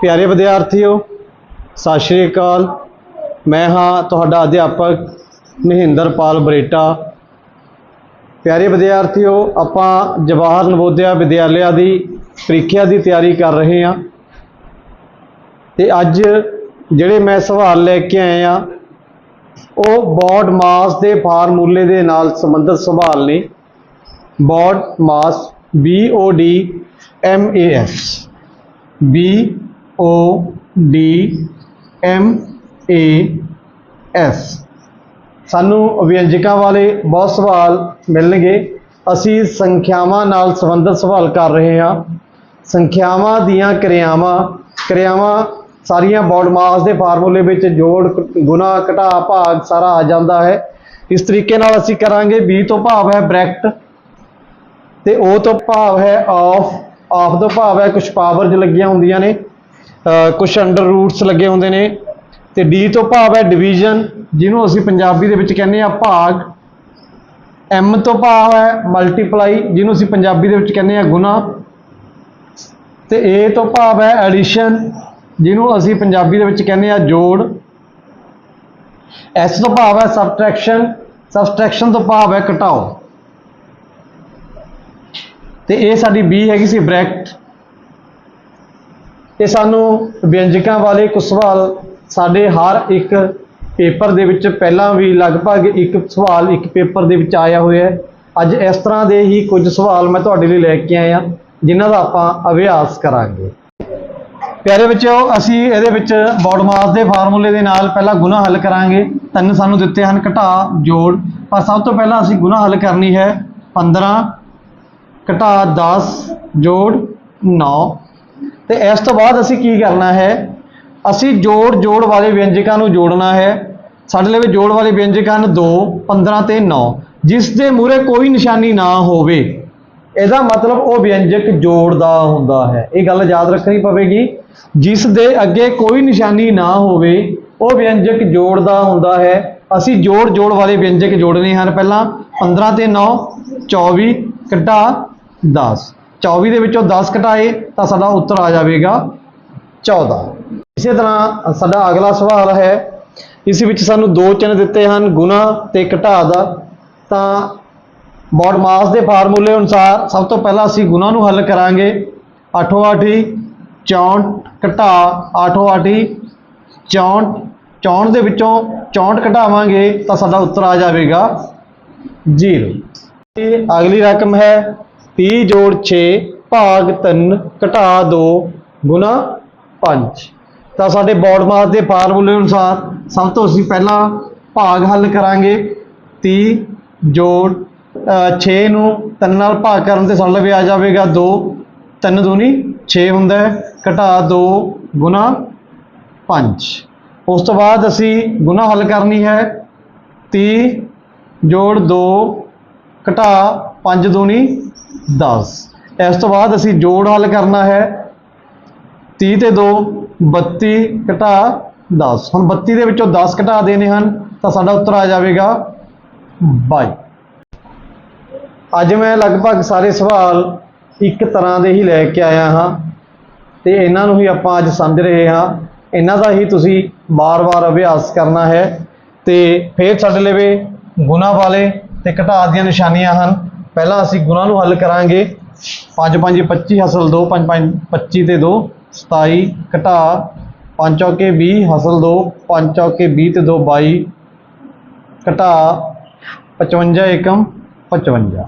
ਪਿਆਰੇ ਵਿਦਿਆਰਥੀਓ, ਸਤਿ ਸ਼੍ਰੀ ਅਕਾਲ। ਮੈਂ ਹਾਂ ਤੁਹਾਡਾ ਅਧਿਆਪਕ ਮਹਿੰਦਰਪਾਲ ਬਰੇਟਾ। ਪਿਆਰੇ ਵਿਦਿਆਰਥੀਓ, ਆਪਾਂ ਜਵਾਹਰ ਨਵੋਦਿਆ ਵਿਦਿਆਲਿਆ ਦੀ ਪ੍ਰੀਖਿਆ ਦੀ ਤਿਆਰੀ ਕਰ ਰਹੇ ਹਾਂ। ਤੇ ਅੱਜ ਜਿਹੜੇ ਮੈਂ ਸਵਾਲ ਲੈ ਕੇ ਆਏ ਆ ਉਹ ਬੌਡ ਮਾਸ ਦੇ ਫਾਰਮੂਲੇ ਦੇ ਨਾਲ ਸੰਬੰਧਿਤ ਸਵਾਲ ਨੇ। BODMAS B O D M A S B O D M A S ਸਾਨੂੰ ਵਿਅੰਜਕਾਂ ਵਾਲੇ ਬਹੁਤ ਸਵਾਲ ਮਿਲਣਗੇ। ਅਸੀਂ ਸੰਖਿਆਵਾਂ ਨਾਲ ਸੰਬੰਧਿਤ ਸਵਾਲ ਕਰ ਰਹੇ ਹਾਂ। ਸੰਖਿਆਵਾਂ ਦੀਆਂ ਕਿਰਿਆਵਾਂ ਕਿਰਿਆਵਾਂ ਸਾਰੀਆਂ ਬੌਡ ਮਾਸ ਦੇ ਫਾਰਮੂਲੇ ਵਿੱਚ ਜੋੜ, ਗੁਣਾ, ਘਟਾ, ਭਾਗ ਸਾਰਾ ਆ ਜਾਂਦਾ ਹੈ। ਇਸ ਤਰੀਕੇ ਨਾਲ ਅਸੀਂ ਕਰਾਂਗੇ। B ਤੋਂ ਭਾਵ ਹੈ ਬ੍ਰੈਕਟ। ਤੇ ਉਹ ਤੋਂ ਭਾਵ ਹੈ ਆਫ ਆਫ ਤੋਂ ਭਾਵ ਹੈ ਕੁਝ ਪਾਵਰਜ ਲੱਗੀਆਂ ਹੁੰਦੀਆਂ ਨੇ ਕੁਝ ਅੰਡਰ ਰੂਟਸ ਲੱਗੇ ਹੁੰਦੇ ਨੇ ਤੇ ਡੀ ਤੋਂ ਭਾਵ ਹੈ ਡਿਵੀਜ਼ਨ ਜਿਹਨੂੰ ਅਸੀਂ ਪੰਜਾਬੀ ਦੇ ਵਿੱਚ ਕਹਿੰਦੇ ਆ ਭਾਗ। M ਤੋਂ ਭਾਵ ਹੈ ਮਲਟੀਪਲਾਈ ਜਿਹਨੂੰ ਅਸੀਂ ਪੰਜਾਬੀ ਦੇ ਵਿੱਚ ਕਹਿੰਦੇ ਆ ਗੁਣਾ। ਤੇ ਏ ਤੋਂ ਭਾਵ ਹੈ ਐਡੀਸ਼ਨ ਜਿਹਨੂੰ ਅਸੀਂ ਪੰਜਾਬੀ ਦੇ ਵਿੱਚ ਕਹਿੰਦੇ ਆ ਜੋੜ। S ਤੋਂ ਭਾਵ ਹੈ ਸਬਟ੍ਰੈਕਸ਼ਨ ਸਬਟ੍ਰੈਕਸ਼ਨ ਤੋਂ ਭਾਵ ਹੈ ਘਟਾਓ। ਤੇ ਇਹ ਸਾਡੀ B ਹੈਗੀ ਸੀ ਬ੍ਰੈਕਟ। ਇਹ ਸਾਨੂੰ ਵਿਅੰਜਕਾਂ ਵਾਲੇ ਕੁਝ ਸਵਾਲ, ਸਾਡੇ ਹਰ ਇੱਕ ਪੇਪਰ ਦੇ ਵਿੱਚ ਪਹਿਲਾਂ ਵੀ ਲਗਭਗ ਇੱਕ ਸਵਾਲ, ਇੱਕ ਪੇਪਰ ਦੇ ਵਿੱਚ ਆਇਆ ਹੋਇਆ ਹੈ। ਅੱਜ ਇਸ ਤਰ੍ਹਾਂ ਦੇ ਹੀ ਕੁਝ ਸਵਾਲ ਮੈਂ ਤੁਹਾਡੇ ਲਈ ਲੈ ਕੇ ਆਇਆ, ਜਿਨ੍ਹਾਂ ਦਾ ਆਪਾਂ ਅਭਿਆਸ ਕਰਾਂਗੇ। ਪਿਆਰੇ ਬੱਚਿਓ, ਅਸੀਂ ਇਹਦੇ ਵਿੱਚ ਬੌਡਮਾਸ ਦੇ ਫਾਰਮੂਲੇ ਦੇ ਨਾਲ ਪਹਿਲਾਂ ਗੁਣਾ ਹੱਲ ਕਰਾਂਗੇ। ਤਿੰਨ ਸਾਨੂੰ ਦਿੱਤੇ ਹਨ ਘਟਾ, ਜੋੜ, ਪਰ ਸਭ ਤੋਂ ਪਹਿਲਾਂ ਅਸੀਂ ਗੁਣਾ ਹੱਲ ਕਰਨੀ ਹੈ 15 ਘਟਾ 10 ਜੋੜ 9 ਤੇ ਇਸ ਤੋਂ ਬਾਅਦ ਅਸੀਂ ਕੀ ਕਰਨਾ ਹੈ? ਅਸੀਂ ਜੋੜ ਜੋੜ ਵਾਲੇ ਵਿਅੰਜਕਾਂ ਨੂੰ ਜੋੜਨਾ ਹੈ। ਸਾਡੇ ਲਈ ਜੋੜ ਵਾਲੇ ਵਿਅੰਜਕ ਹਨ 2 15 ਤੇ 9 ਜਿਸ ਦੇ ਮੂਹਰੇ ਕੋਈ ਨਿਸ਼ਾਨੀ ਨਾ ਹੋਵੇ, ਇਹਦਾ ਮਤਲਬ ਉਹ ਵਿਅੰਜਕ ਜੋੜ ਦਾ ਹੁੰਦਾ ਹੈ। ਇਹ ਗੱਲ ਯਾਦ ਰੱਖਣੀ ਪਵੇਗੀ। ਜਿਸ ਦੇ ਅੱਗੇ ਕੋਈ ਨਿਸ਼ਾਨੀ ਨਾ ਹੋਵੇ, ਉਹ ਵਿਅੰਜਕ ਜੋੜ ਦਾ ਹੁੰਦਾ ਹੈ। ਅਸੀਂ ਜੋੜ ਜੋੜ ਵਾਲੇ ਵਿਅੰਜਕ ਜੋੜਨੇ ਹਨ। ਪਹਿਲਾਂ 15 ਤੇ 9 24 ਘਟਾ 10 24 ਦੇ ਵਿੱਚੋਂ 10 ਘਟਾਏ ਤਾਂ ਸਾਡਾ ਉੱਤਰ ਆ ਜਾਵੇਗਾ 14 ਇਸੇ ਤਰ੍ਹਾਂ ਸਾਡਾ ਅਗਲਾ ਸਵਾਲ ਹੈ, ਇਸ ਵਿੱਚ ਸਾਨੂੰ ਦੋ ਚਿੰਨ੍ਹ ਦਿੱਤੇ ਹਨ, ਗੁਣਾ ਤੇ ਘਟਾ ਦਾ। ਤਾਂ ਬੋਡਮਾਸ ਦੇ ਫਾਰਮੂਲੇ ਅਨੁਸਾਰ ਸਭ ਤੋਂ ਪਹਿਲਾਂ ਅਸੀਂ ਗੁਣਾ ਨੂੰ ਹੱਲ ਕਰਾਂਗੇ। 8 8 64 ਘਟਾ 8 8 64 64 ਦੇ ਵਿੱਚੋਂ 64 ਘਟਾਵਾਂਗੇ ਤਾਂ ਸਾਡਾ ਉੱਤਰ ਆ ਜਾਵੇਗਾ 0 ਤੇ ਅਗਲੀ ਰਕਮ ਹੈ 30 ਜੋੜ 6 ਭਾਗ 3 ਘਟਾ 2 ਗੁਣਾ 5 ਤਾਂ ਸਾਡੇ ਬੌਡ ਦੇ ਫਾਰਮੂਲੇ ਅਨੁਸਾਰ ਸਭ ਤੋਂ ਅਸੀਂ ਪਹਿਲਾਂ ਭਾਗ ਹੱਲ ਕਰਾਂਗੇ। 30 ਜੋੜ 6 ਨੂੰ 3 ਨਾਲ ਭਾਗ ਕਰਨ ਤੇ ਸਾਡੇ ਵੀ ਆ ਜਾਵੇਗਾ 2 3 ਦੂਣੀ 6 ਹੁੰਦਾ ਹੈ, ਘਟਾ 2 ਗੁਣਾ 5 ਉਸ ਤੋਂ ਬਾਅਦ ਅਸੀਂ ਗੁਣਾ ਹੱਲ ਕਰਨੀ ਹੈ। 30 ਜੋੜ 2 ਘਟਾ 5 ਦੂਣੀ 10 ਇਸ ਤੋਂ ਬਾਅਦ ਅਸੀਂ ਜੋੜ ਹੱਲ ਕਰਨਾ ਹੈ। 30 ਤੇ 2 32 ਘਟਾ 10 ਹੁਣ 32 ਦੇ ਵਿੱਚੋਂ 10 ਘਟਾ ਦੇਣੇ ਹਨ, ਤਾਂ ਸਾਡਾ ਉੱਤਰ ਆ ਜਾਵੇਗਾ 22 ਅੱਜ ਮੈਂ ਲਗਭਗ ਸਾਰੇ ਸਵਾਲ ਇੱਕ ਤਰ੍ਹਾਂ ਦੇ ਹੀ ਲੈ ਕੇ ਆਇਆ ਹਾਂ, ਤੇ ਇਹਨਾਂ ਨੂੰ ਹੀ ਆਪਾਂ ਅੱਜ ਸਮਝ ਰਹੇ ਹਾਂ। ਇਹਨਾਂ ਦਾ ਹੀ ਤੁਸੀਂ ਬਾਰ-ਬਾਰ ਅਭਿਆਸ ਕਰਨਾ ਹੈ, ਤੇ ਫਿਰ ਛੱਡ ਲਵੇ ਗੁਣਾ ਵਾਲੇ ਤੇ ਘਟਾ ਦੀਆਂ ਨਿਸ਼ਾਨੀਆਂ ਹਨ। ਪਹਿਲਾਂ ਅਸੀਂ ਗੁਣਾ ਨੂੰ ਹੱਲ ਕਰਾਂਗੇ। 5 5 25 ਹਸਲ 2 5 5 25 ਤੇ 2 27 ਘਟਾ 5 ਚੌਕੇ 20 ਹਾਸਲ 2 5 ਚੌਕੇ 20 ਤੇ 2 22 ਘਟਾ 55 ਏਕਮ 55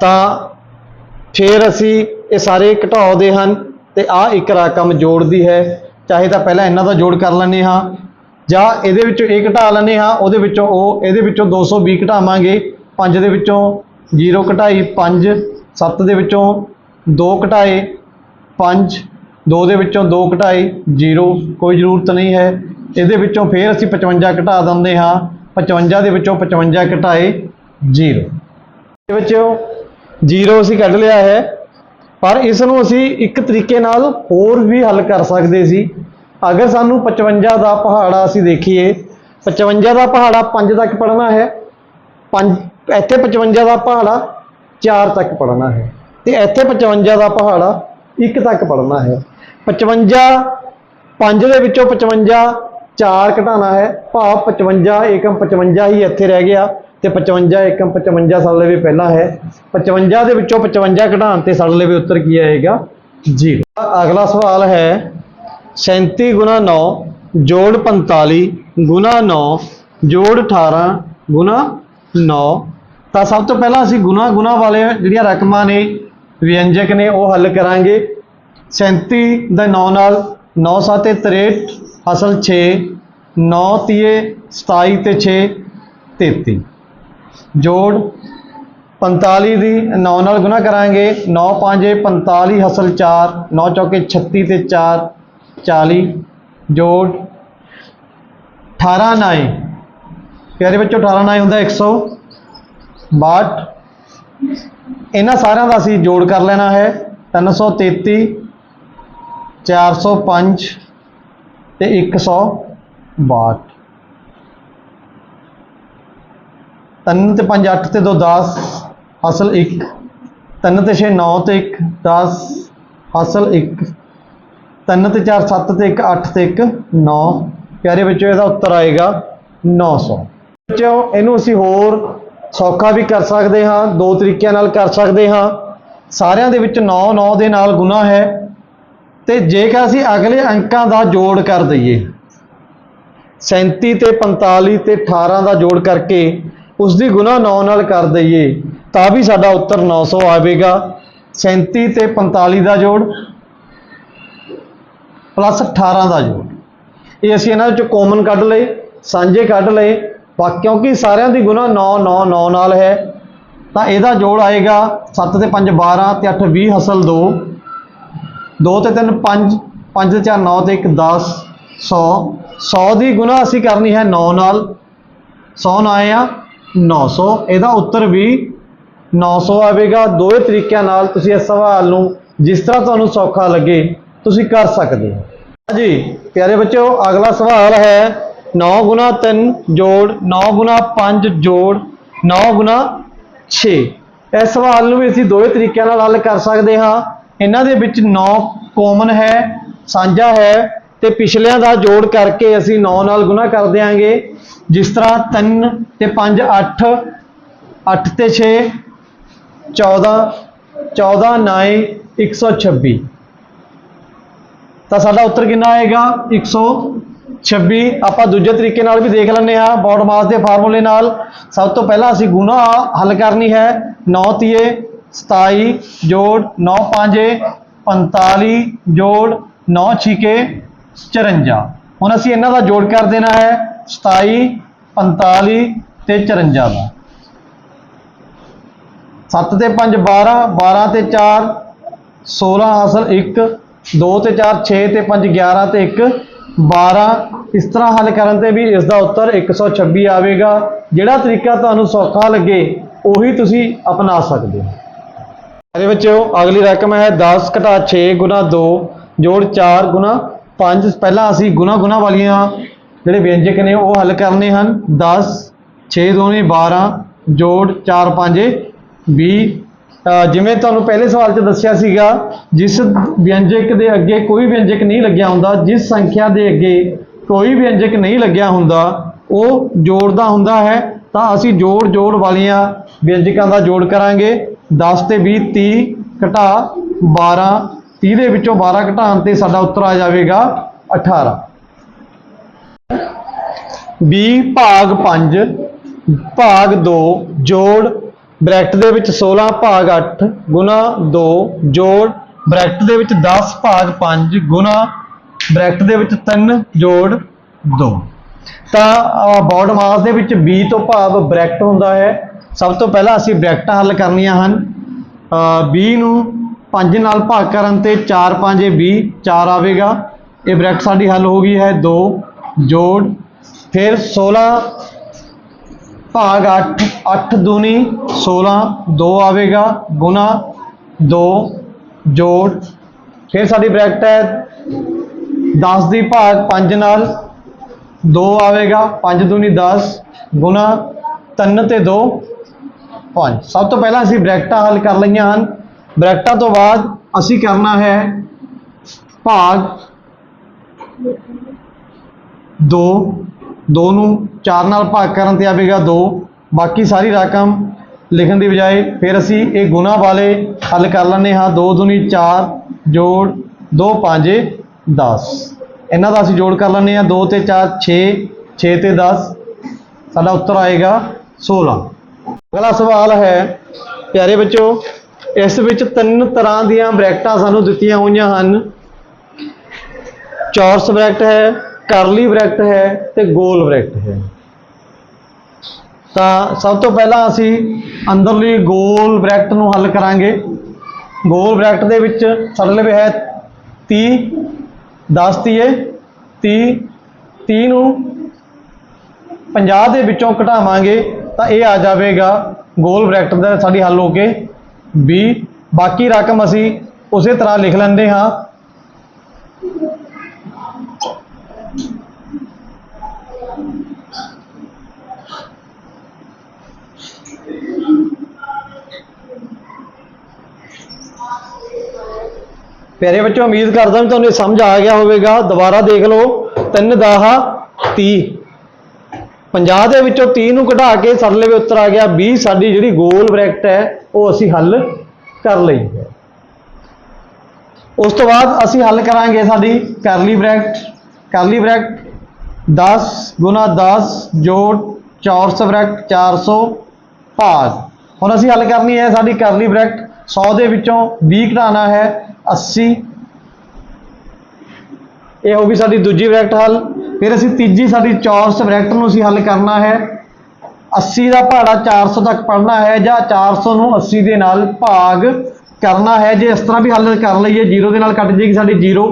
ਤਾਂ ਫਿਰ ਅਸੀਂ ਇਹ ਸਾਰੇ ਘਟਾਉਦੇ ਹਨ ਤੇ ਆ ਇੱਕ ਰਕਮ ਜੋੜਦੀ ਹੈ। ਚਾਹੇ ਤਾਂ ਪਹਿਲਾਂ ਇਹਨਾਂ ਦਾ ਜੋੜ ਕਰ ਲੈਂਦੇ ਹਾਂ। ਜਾਂ ਇਹਦੇ ਵਿੱਚੋਂ ਇਹ ਘਟਾ ਲੈਂਦੇ ਹਾਂ, ਉਹਦੇ ਵਿੱਚੋਂ ਉਹ ਇਹਦੇ ਵਿੱਚੋਂ 220 ਘਟਾਵਾਂਗੇ। 5 ਦੇ ਵਿੱਚੋਂ 0 ਘਟਾਈ 5 7 ਦੇ ਵਿੱਚੋਂ 2 ਘਟਾਏ 5 2 ਦੇ ਵਿੱਚੋਂ 2 ਘਟਾਏ 0 ਕੋਈ ਜ਼ਰੂਰਤ ਨਹੀਂ ਹੈ। ਇਹਦੇ ਵਿੱਚੋਂ ਫਿਰ ਅਸੀਂ 55 ਘਟਾ ਦਿੰਦੇ ਹਾਂ। 55 ਦੇ ਵਿੱਚੋਂ 55 ਘਟਾਏ 0 ਦੇ ਵਿੱਚੋਂ 0 ਅਸੀਂ ਕੱਢ ਲਿਆ ਹੈ। ਪਰ ਇਸ ਨੂੰ ਅਸੀਂ ਇੱਕ ਤਰੀਕੇ ਨਾਲ ਹੋਰ ਵੀ ਹੱਲ ਕਰ ਸਕਦੇ ਸੀ। ਅਗਰ ਸਾਨੂੰ 55 ਦਾ ਪਹਾੜਾ ਅਸੀਂ ਦੇਖੀਏ 55 ਦਾ ਪਹਾੜਾ 5 ਤੱਕ ਪੜਨਾ ਹੈ 5 ਇੱਥੇ 55 ਦਾ ਪਹਾੜਾ 4 ਤੱਕ ਪੜਨਾ ਹੈ ਤੇ ਇੱਥੇ 55 ਦਾ ਪਹਾੜਾ 1 ਤੱਕ ਪੜਨਾ ਹੈ। 55 5 ਦੇ ਵਿੱਚੋਂ 55 4 ਘਟਾਣਾ ਹੈ, ਭਾਵ 55 ਏਕਮ 55 ਹੀ ਇੱਥੇ ਰਹਿ ਗਿਆ ਤੇ 55 ਏਕਮ 55 ਸਾਡੇ ਲਈ ਪਹਿਲਾਂ ਹੈ। 55 ਦੇ ਵਿੱਚੋਂ 55 ਘਟਾਉਣ ਤੇ ਸਾਡੇ ਲਈ ਉੱਤਰ ਕੀ ਆਏਗਾ? 0 ਅਗਲਾ ਸਵਾਲ ਹੈ 37 ਗੁਣਾ 9 ਜੋੜ 45 ਗੁਣਾ 9 ਜੋੜ 18 ਗੁਣਾ 9 ਤਾਂ ਸਭ ਤੋਂ ਪਹਿਲਾਂ ਅਸੀਂ ਗੁਣਾ ਗੁਣਾ ਵਾਲੇ ਜਿਹੜੀਆਂ ਰਕਮਾਂ ਨੇ, ਵਿਅੰਜਕ ਨੇ, ਉਹ ਹੱਲ ਕਰਾਂਗੇ। 37 ਦਾ 9 ਨਾਲ 9 7 63 ਅਸਲ 6 9 ਤੀਏ 27 ਤੇ 6 33 ਜੋੜ 45 ਦੀ 9 ਨਾਲ ਗੁਣਾ ਕਰਾਂਗੇ। 9 5 45 ਹਸਲ 4 9 ਚੌਕੇ 36 ਤੇ 4 40 ਜੋੜ 18 9 ਪਿਆਰੇ ਵਿੱਚੋਂ 18 9 ਹੁੰਦਾ 162 ਇਹਨਾਂ ਸਾਰਿਆਂ ਦਾ ਅਸੀਂ ਜੋੜ ਕਰ ਲੈਣਾ ਹੈ। 333 405 ਤੇ 162 ਤਿੰਨ ਤੇ 5 8 ਤੇ 2 10 ਅਸਲ 1 ਤਿੰਨ ਤੇ 6 9 ਤੇ 1 10 ਅਸਲ 1 ਤਿੰਨ ਤੇ 4 7 ਤੇ 1 8 ਤੇ 1 9 ਪਿਆਰੇ ਬੱਚਿਓ, ਇਹਦਾ ਉੱਤਰ ਆਏਗਾ 900 ਬੱਚਿਓ, ਇਹਨੂੰ ਅਸੀਂ ਹੋਰ ਸੌਖਾ ਵੀ ਕਰ ਸਕਦੇ ਹਾਂ, ਦੋ ਤਰੀਕਿਆਂ ਨਾਲ ਕਰ ਸਕਦੇ ਹਾਂ। ਸਾਰਿਆਂ ਦੇ ਵਿੱਚ 9 9 ਦੇ ਨਾਲ ਗੁਣਾ ਹੈ। ਤੇ ਜੇਕਰ ਅਸੀਂ ਅਗਲੇ ਅੰਕਾਂ ਦਾ ਜੋੜ ਕਰ ਦਈਏ 37 ਤੇ 45 ਤੇ 18 ਦਾ ਜੋੜ ਕਰਕੇ ਉਸ ਦੀ ਗੁਣਾ 9 ਨਾਲ ਕਰ ਦਈਏ, ਤਾਂ ਵੀ ਸਾਡਾ ਉੱਤਰ 900 ਆਵੇਗਾ। 37 ਤੇ 45 ਦਾ ਜੋੜ ਪਲੱਸ 18 ਦਾ ਜੋੜ। ਇਹ ਅਸੀਂ ਇਹਨਾਂ ਵਿੱਚੋਂ ਕਾਮਨ ਕੱਢ ਲਏ, ਸਾਂਝੇ ਕੱਢ ਲਏ। ਬਾ ਕਿਉਂਕਿ ਸਾਰਿਆਂ ਦੀ ਗੁਣਾ 9 9 9 ਨਾਲ ਹੈ। ਤਾਂ ਇਹਦਾ ਜੋੜ ਆਏਗਾ 7 ਤੇ 5 12 ਤੇ 8 20 ਹਸਲ 2 2 ਤੇ 3 5 5 ਤੇ 4 9 ਤੇ 1 10 100 100 ਦੀ ਗੁਣਾ ਅਸੀਂ ਕਰਨੀ ਹੈ 9 ਨਾਲ। 100 ਨਾ ਆਇਆ 900 ਇਹਦਾ ਉੱਤਰ ਵੀ 900 ਆਵੇਗਾ। ਦੋਵੇਂ ਤਰੀਕਿਆਂ ਨਾਲ ਤੁਸੀਂ ਇਸ ਸਵਾਲ ਨੂੰ ਜਿਸ ਤਰ੍ਹਾਂ ਤੁਹਾਨੂੰ ਸੌਖਾ ਲੱਗੇ ਤੁਸੀਂ ਕਰ ਸਕਦੇ ਹੋ। ਜੀ ਪਿਆਰੇ ਬੱਚਿਓ, ਅਗਲਾ ਸਵਾਲ ਹੈ 9 ਗੁਣਾ 3 ਜੋੜ 9 ਗੁਣਾ 5 ਜੋੜ 9 ਗੁਣਾ 6 ਇਸ ਸਵਾਲ ਨੂੰ ਵੀ ਅਸੀਂ ਦੋਵੇਂ ਤਰੀਕਿਆਂ ਨਾਲ ਹੱਲ ਕਰ ਸਕਦੇ ਹਾਂ। ਇਹਨਾਂ ਦੇ ਵਿੱਚ 9 ਕਾਮਨ ਹੈ, ਸਾਂਝਾ ਹੈ ਤੇ ਪਿਛਲਿਆਂ ਦਾ ਜੋੜ ਕਰਕੇ ਅਸੀਂ 9 ਨਾਲ ਗੁਣਾ ਕਰ ਦਿਆਂਗੇ। ਜਿਸ ਤਰ੍ਹਾਂ 3 ਤੇ 5 8 8 ਤੇ 6 14 14 9 126 ਤਾਂ ਸਾਡਾ ਉੱਤਰ ਕਿੰਨਾ ਆਏਗਾ? 126 ਆਪਾਂ ਦੂਜੇ ਤਰੀਕੇ ਨਾਲ ਵੀ ਦੇਖ ਲੈਂਦੇ ਹਾਂ ਬੌਡ ਮਾਸ ਦੇ ਫਾਰਮੂਲੇ ਨਾਲ। ਸਭ ਤੋਂ ਪਹਿਲਾਂ ਅਸੀਂ ਗੁਣਾ ਹੱਲ ਕਰਨੀ ਹੈ। 9 ਤੀਏ 27 ਜੋੜ 9 ਪੰਜੇ 45 ਜੋੜ 9 ਛੀਕੇ 54 ਹੁਣ ਅਸੀਂ ਇਹਨਾਂ ਦਾ ਜੋੜ ਕਰ ਦੇਣਾ ਹੈ 27 45 ਤੇ 54 ਦਾ। 7 ਤੇ 5 12 12 ਤੇ 4 16 ਹਾਸਲ 1 2 ਤੇ 4 6 ਤੇ 5 11 ਤੇ 1 12 ਇਸ ਤਰ੍ਹਾਂ ਹੱਲ ਕਰਨ ਤੇ ਵੀ ਇਸ ਦਾ ਉੱਤਰ 126 ਆਵੇਗਾ। ਜਿਹੜਾ ਤਰੀਕਾ ਤੁਹਾਨੂੰ ਸੌਖਾ ਲੱਗੇ, ਉਹੀ ਤੁਸੀਂ ਅਪਣਾ ਸਕਦੇ ਹੋ। ਇਹਦੇ ਵਿੱਚ ਅਗਲੀ ਰਕਮ ਹੈ 10 ਘਟਾ 6 ਗੁਣਾ 2 ਜੋੜ 4 ਗੁਣਾ 5 ਪਹਿਲਾਂ ਅਸੀਂ ਗੁਣਾ ਗੁਣਾ ਵਾਲੀਆਂ ਜਿਹੜੇ ਵਿਅੰਜਕ ਨੇ, ਉਹ ਹੱਲ ਕਰਨੇ ਹਨ। 10 6 ਦੋਨੇ 12 ਜੋੜ 4 5 20 ਜਿਵੇਂ ਤੁਹਾਨੂੰ ਪਹਿਲੇ ਸਵਾਲ 'ਚ ਦੱਸਿਆ ਸੀਗਾ, ਜਿਸ ਵਿਅੰਜਕ ਦੇ ਅੱਗੇ ਕੋਈ ਵਿਅੰਜਕ ਨਹੀਂ ਲੱਗਿਆ ਹੁੰਦਾ, ਜਿਸ ਸੰਖਿਆ ਦੇ ਅੱਗੇ ਕੋਈ ਵਿਅੰਜਕ ਨਹੀਂ ਲੱਗਿਆ ਹੁੰਦਾ, ਉਹ ਜੋੜ ਦਾ ਹੁੰਦਾ ਹੈ, ਤਾਂ ਅਸੀਂ ਜੋੜ ਜੋੜ ਵਾਲੀਆਂ ਵਿਅੰਜਕਾਂ ਦਾ ਜੋੜ ਕਰਾਂਗੇ। 10 ਤੇ 20 30 ਘਟਾ 12 30 ਦੇ ਵਿੱਚੋਂ 12 ਘਟਾਉਣ ਤੇ ਸਾਡਾ ਉੱਤਰ ਆ ਜਾਵੇਗਾ 18 20 ਭਾਗ 5 ਭਾਗ 2 ਜੋੜ ਬ੍ਰੈਕਟ ਦੇ ਵਿੱਚ 16 ਭਾਗ 8 ਗੁਣਾ 2 ਜੋੜ ਬ੍ਰੈਕਟ ਦੇ ਵਿੱਚ 10 ਭਾਗ 5 ਗੁਣਾ ਬ੍ਰੈਕਟ ਦੇ ਵਿੱਚ 3 ਜੋੜ 2 ਤਾਂ ਬੌਡ ਮਾਸ ਦੇ ਵਿੱਚ 20 ਤੋਂ ਭਾਵ ਬ੍ਰੈਕਟ ਹੁੰਦਾ ਹੈ। ਸਭ ਤੋਂ ਪਹਿਲਾਂ ਅਸੀਂ ਬ੍ਰੈਕਟਾਂ ਹੱਲ ਕਰਨੀਆਂ ਹਨ। ਅ, 20 ਨੂੰ 5 ਨਾਲ ਭਾਗ ਕਰਨ ਤੇ 4 5 20 4 ਆਵੇਗਾ। ਇਹ ਬ੍ਰੈਕਟ ਸਾਡੀ ਹੱਲ ਹੋ ਗਈ ਹੈ। 2 ਜੋੜ ਫਿਰ 16 ਭਾਗ 8 8 ਦੂਣੀ 16 2 ਆਵੇਗਾ, ਗੁਣਾ 2 ਜੋੜ। ਫਿਰ ਸਾਡੀ ਬ੍ਰੈਕਟ ਹੈ 10 ਦੀ ਭਾਗ 5 ਨਾਲ 2 ਆਵੇਗਾ 5 ਦੂਣੀ 10 ਗੁਣਾ 3 ਤੇ 2 5 ਸਭ ਤੋਂ ਪਹਿਲਾਂ ਅਸੀਂ ਬ੍ਰੈਕਟਾਂ ਹੱਲ ਕਰ ਲਈਆਂ ਹਨ। ਬ੍ਰੈਕਟਾਂ ਤੋਂ ਬਾਅਦ ਅਸੀਂ ਕਰਨਾ ਹੈ ਭਾਗ 2 2 ਨੂੰ 4 ਨਾਲ ਭਾਗ ਕਰਨ ਤੇ ਆਵੇਗਾ 2 ਬਾਕੀ ਸਾਰੀ ਰਕਮ ਲਿਖਣ ਦੀ ਬਜਾਏ ਫਿਰ ਅਸੀਂ ਇਹ ਗੁਣਾ ਵਾਲੇ ਹੱਲ ਕਰ ਲੈਂਦੇ ਹਾਂ। 2 ਦੂਣੀ 4 ਜੋੜ 2 5 10 ਇਹਨਾਂ ਦਾ ਅਸੀਂ ਜੋੜ ਕਰ ਲੈਂਦੇ ਹਾਂ। 2 ਤੇ 4 6 6 ਤੇ 10 ਸਾਡਾ ਉੱਤਰ ਆਏਗਾ 16 ਅਗਲਾ ਸਵਾਲ ਹੈ, ਪਿਆਰੇ ਬੱਚੋ, ਇਸ ਵਿੱਚ ਤਿੰਨ ਤਰ੍ਹਾਂ ਦੀਆਂ ਬ੍ਰੈਕਟਾਂ ਸਾਨੂੰ ਦਿੱਤੀਆਂ ਹੋਈਆਂ ਹਨ। ਚੌਰਸ ਬ੍ਰੈਕਟ ਹੈ, ਕਰਲੀ ਬ੍ਰੈਕਟ ਹੈ ਤੇ ਗੋਲ ਬ੍ਰੈਕਟ ਹੈ। ਤਾਂ ਸਭ ਤੋਂ ਪਹਿਲਾਂ ਅਸੀਂ ਅੰਦਰਲੀ ਗੋਲ ਬ੍ਰੈਕਟ ਨੂੰ ਹੱਲ ਕਰਾਂਗੇ। ਗੋਲ ਬ੍ਰੈਕਟ ਦੇ ਵਿੱਚ ਸਾਡੇ ਲਵੇ ਹੈ 30 10 ਤੀਏ 30 30 ਨੂੰ 50 ਦੇ ਵਿੱਚੋਂ ਘਟਾਵਾਂਗੇ ਤਾਂ ਇਹ ਆ ਜਾਵੇਗਾ ਗੋਲ ਬ੍ਰੈਕਟ ਦਾ ਸਾਡੀ ਹੱਲ ਹੋ ਕੇ 20 ਬਾਕੀ ਰਕਮ ਅਸੀਂ ਉਸੇ ਤਰ੍ਹਾਂ ਲਿਖ ਲੈਂਦੇ ਹਾਂ। ਪਿਆਰੇ ਬੱਚੋ ਉਮੀਦ ਕਰਦਾ ਵੀ ਤੁਹਾਨੂੰ ਇਹ ਸਮਝ ਆ ਗਿਆ ਹੋਵੇਗਾ। ਦੁਬਾਰਾ ਦੇਖ ਲਓ 3 10 30 50 ਦੇ ਵਿੱਚੋਂ 30 ਨੂੰ ਘਟਾ ਕੇ ਸਰਲੇ ਲਈ ਉੱਤਰ ਆ ਗਿਆ। 20 ਸਾਡੀ ਜਿਹੜੀ ਗੋਲ ਬ੍ਰੈਕਟ ਹੈ, ਉਹ ਅਸੀਂ ਹੱਲ ਕਰ ਲਈ ਹੈ। ਉਸ ਤੋਂ ਬਾਅਦ ਅਸੀਂ ਹੱਲ ਕਰਾਂਗੇ ਸਾਡੀ ਕਰਲੀ ਬ੍ਰੈਕਟ ਕਰਲੀ ਬ੍ਰੈਕਟ 10 ਗੁਣਾ 10 ਜੋੜ ਚੌਰਸ ਬ੍ਰੈਕਟ 400 ਭਾਗ। ਹੁਣ ਅਸੀਂ ਹੱਲ ਕਰਨੀ ਹੈ ਸਾਡੀ ਕਰਲੀ ਬ੍ਰੈਕਟ 100 ਦੇ ਵਿੱਚੋਂ 20 ਘਟਾਉਣਾ ਹੈ। 80 ਇਹ ਹੋ ਗਈ ਸਾਡੀ ਦੂਜੀ ਬ੍ਰੈਕਟ ਹੱਲ। ਫਿਰ ਅਸੀਂ ਤੀਜੀ ਸਾਡੀ ਚੌਰਸ ਬ੍ਰੈਕਟ ਨੂੰ ਅਸੀਂ ਹੱਲ ਕਰਨਾ ਹੈ। 80 ਦਾ ਪਹਾੜਾ 400 ਤੱਕ ਪੜਨਾ ਹੈ ਜਾਂ 400 ਨੂੰ 80 ਦੇ ਨਾਲ ਭਾਗ ਕਰਨਾ ਹੈ। ਜੇ ਇਸ ਤਰ੍ਹਾਂ ਵੀ ਹੱਲ ਕਰ ਲਈਏ 0 ਦੇ ਨਾਲ ਕੱਟ ਜਾਏਗੀ ਸਾਡੀ 0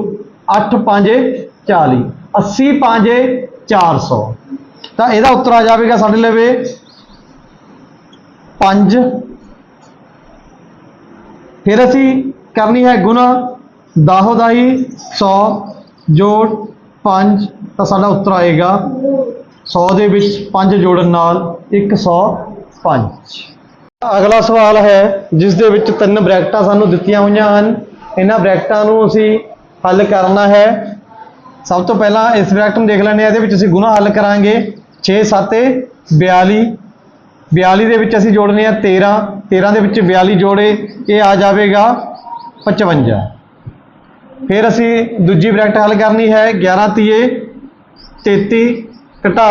8 5 40 80 5 400 ਤਾਂ ਇਹਦਾ ਉੱਤਰ ਆ ਜਾਵੇਗਾ ਸਾਡੇ ਲਵੇ 5 ਫਿਰ ਅਸੀਂ ਕਰਨੀ ਹੈ ਗੁਣਾ 10 ਦਾ ਹੀ 100 ਜੋੜ 5 ਤਾਂ ਸਾਡਾ ਉੱਤਰ ਆਏਗਾ 100 ਦੇ ਵਿੱਚ 5 ਜੋੜਨ ਨਾਲ 105 ਅਗਲਾ ਸਵਾਲ ਹੈ, ਜਿਸ ਦੇ ਵਿੱਚ ਤਿੰਨ ਬ੍ਰੈਕਟਾਂ ਸਾਨੂੰ ਦਿੱਤੀਆਂ ਹੋਈਆਂ ਹਨ, ਇਹਨਾਂ ਬ੍ਰੈਕਟਾਂ ਨੂੰ ਅਸੀਂ ਹੱਲ ਕਰਨਾ ਹੈ। ਸਭ ਤੋਂ ਪਹਿਲਾਂ ਇਸ ਬ੍ਰੈਕਟ ਨੂੰ ਦੇਖ ਲੈਂਦੇ ਹਾਂ, ਇਹਦੇ ਵਿੱਚ ਅਸੀਂ ਗੁਣਾ ਹੱਲ ਕਰਾਂਗੇ। 6 7 42 42 ਦੇ ਵਿੱਚ ਅਸੀਂ ਜੋੜਨੇ ਆ 13 13 ਦੇ ਵਿੱਚ 42 ਜੋੜੇ, ਇਹ ਆ ਜਾਵੇਗਾ। 55 ਫਿਰ ਅਸੀਂ ਦੂਜੀ ਬ੍ਰੈਕਟ ਹੱਲ ਕਰਨੀ ਹੈ 11 ਤੀਏ 33 ਘਟਾ।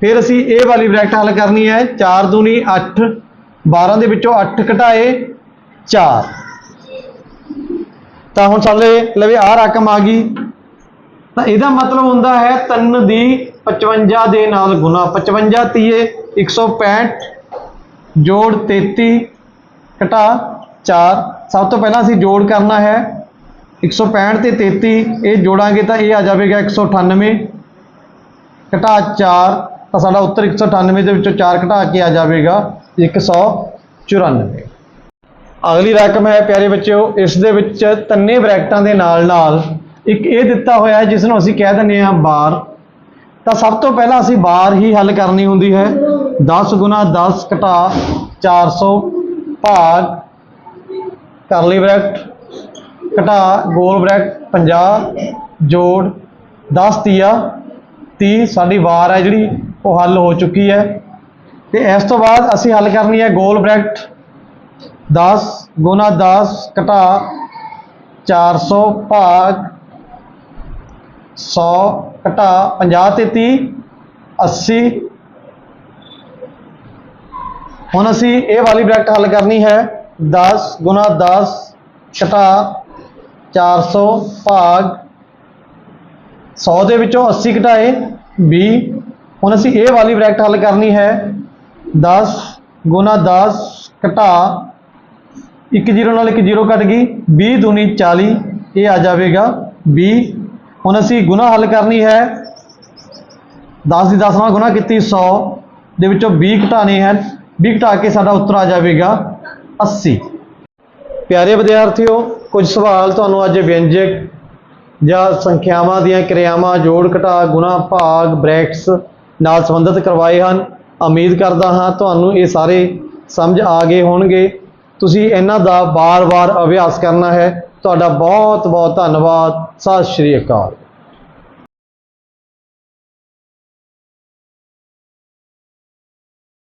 ਫਿਰ ਅਸੀਂ ਇਹ ਵਾਲੀ ਬ੍ਰੈਕਟ ਹੱਲ ਕਰਨੀ ਹੈ 4 ਦੂਣੀ 8 12 ਦੇ ਵਿੱਚੋਂ 8 ਘਟਾਏ 4 ਤਾਂ ਹੁਣ ਸਾਡੇ ਲਵੇ ਆਹ ਰਕਮ ਆ ਗਈ। ਤਾਂ ਇਹਦਾ ਮਤਲਬ ਹੁੰਦਾ ਹੈ 3 ਦੀ 55 ਦੇ ਨਾਲ ਗੁਣਾ। 55 ਤੀਏ 165 ਜੋੜ 33 ਘਟਾ 4 ਸਭ ਤੋਂ ਪਹਿਲਾਂ ਅਸੀਂ ਜੋੜ ਕਰਨਾ ਹੈ 165 ਤੇ 33 ਇਹ ਜੋੜਾਂਗੇ ਤਾਂ ਇਹ ਆ ਜਾਵੇਗਾ 198 ਘਟਾ 4 ਤਾਂ ਸਾਡਾ ਉੱਤਰ 198 ਦੇ ਵਿੱਚੋਂ 4 ਘਟਾ ਕੇ ਆ ਜਾਵੇਗਾ 194 ਅਗਲੀ ਰਕਮ ਹੈ ਪਿਆਰੇ ਬੱਚਿਓ, ਇਸ ਦੇ ਵਿੱਚ ਤਿੰਨੇ ਬ੍ਰੈਕਟਾਂ ਦੇ ਨਾਲ ਨਾਲ ਇੱਕ ਇਹ ਦਿੱਤਾ ਹੋਇਆ ਹੈ, ਜਿਸ ਨੂੰ ਅਸੀਂ ਕਹਿ ਦਿੰਦੇ ਹਾਂ ਬਾਰ। ਤਾਂ ਸਭ ਤੋਂ ਪਹਿਲਾਂ ਅਸੀਂ ਬਾਰ ਹੀ ਹੱਲ ਕਰਨੀ ਹੁੰਦੀ ਹੈ। 10 ਗੁਣਾ 10 ਘਟਾ 400 ਭਾਗ ਕਰਲੀ ਬ੍ਰੈਕਟ, ਘਟਾ ਗੋਲ ਬ੍ਰੈਕਟ 50 ਜੋੜ 10 ਤੀਆ 30 ਸਾਡੀ ਵਾਰ ਹੈ ਜਿਹੜੀ, ਉਹ ਹੱਲ ਹੋ ਚੁੱਕੀ ਹੈ। ਤੇ ਇਸ ਤੋਂ ਬਾਅਦ ਅਸੀਂ ਹੱਲ ਕਰਨੀ ਹੈ ਗੋਲ ਬ੍ਰੈਕਟ 10 ਗੁਣਾ 10 ਘਟਾ 400 ਭਾਗ 100 ਘਟਾ 50 ਤੇ 30 80 ਹੁਣ ਅਸੀਂ ਇਹ ਵਾਲੀ ਬ੍ਰੈਕਟ ਹੱਲ ਕਰਨੀ ਹੈ। 10 ਗੁਣਾ 10 ਘਟਾ 400 ਭਾਗ 100 ਦੇ ਵਿੱਚੋਂ 80 ਘਟਾਏ 20 ਹੁਣ ਅਸੀਂ ਇਹ ਵਾਲੀ ਬ੍ਰੈਕਟ ਹੱਲ ਕਰਨੀ ਹੈ। 10 ਗੁਣਾ 10 ਘਟਾ ਇੱਕ ਜ਼ੀਰੋ ਨਾਲ ਇੱਕ ਜ਼ੀਰੋ ਕੱਟ ਗਈ। 20 ਦੂਣੀ 40 ਇਹ ਆ ਜਾਵੇਗਾ 20 ਹੁਣ ਅਸੀਂ ਗੁਣਾ ਹੱਲ ਕਰਨੀ ਹੈ। 10 ਦੀ 10 ਨਾਲ ਗੁਣਾ ਕੀਤੀ 100 ਦੇ ਵਿੱਚੋਂ 20 ਘਟਾਣੇ ਹੈ। 20 ਘਟਾ ਕੇ ਸਾਡਾ ਉੱਤਰ ਆ ਜਾਵੇਗਾ। 80 ਪਿਆਰੇ ਵਿਦਿਆਰਥੀਓ, ਕੁਝ ਸਵਾਲ ਤੁਹਾਨੂੰ ਅੱਜ ਵਿਅੰਜਕ ਜਾਂ ਸੰਖਿਆਵਾਂ ਦੀਆਂ ਕਿਰਿਆਵਾਂ ਜੋੜ ਘਟਾ, ਗੁਣਾ, ਭਾਗ ਬ੍ਰੈਕਟਸ ਨਾਲ ਸੰਬੰਧਿਤ ਕਰਵਾਏ ਹਨ। ਉਮੀਦ ਕਰਦਾ ਹਾਂ ਤੁਹਾਨੂੰ ਇਹ ਸਾਰੇ ਸਮਝ ਆ ਗਏ ਹੋਣਗੇ। ਤੁਸੀਂ ਇਹਨਾਂ ਦਾ ਬਾਰ-ਬਾਰ ਅਭਿਆਸ ਕਰਨਾ ਹੈ। ਤੁਹਾਡਾ ਬਹੁਤ ਬਹੁਤ ਧੰਨਵਾਦ। ਸਤਿ ਸ਼੍ਰੀ ਅਕਾਲ।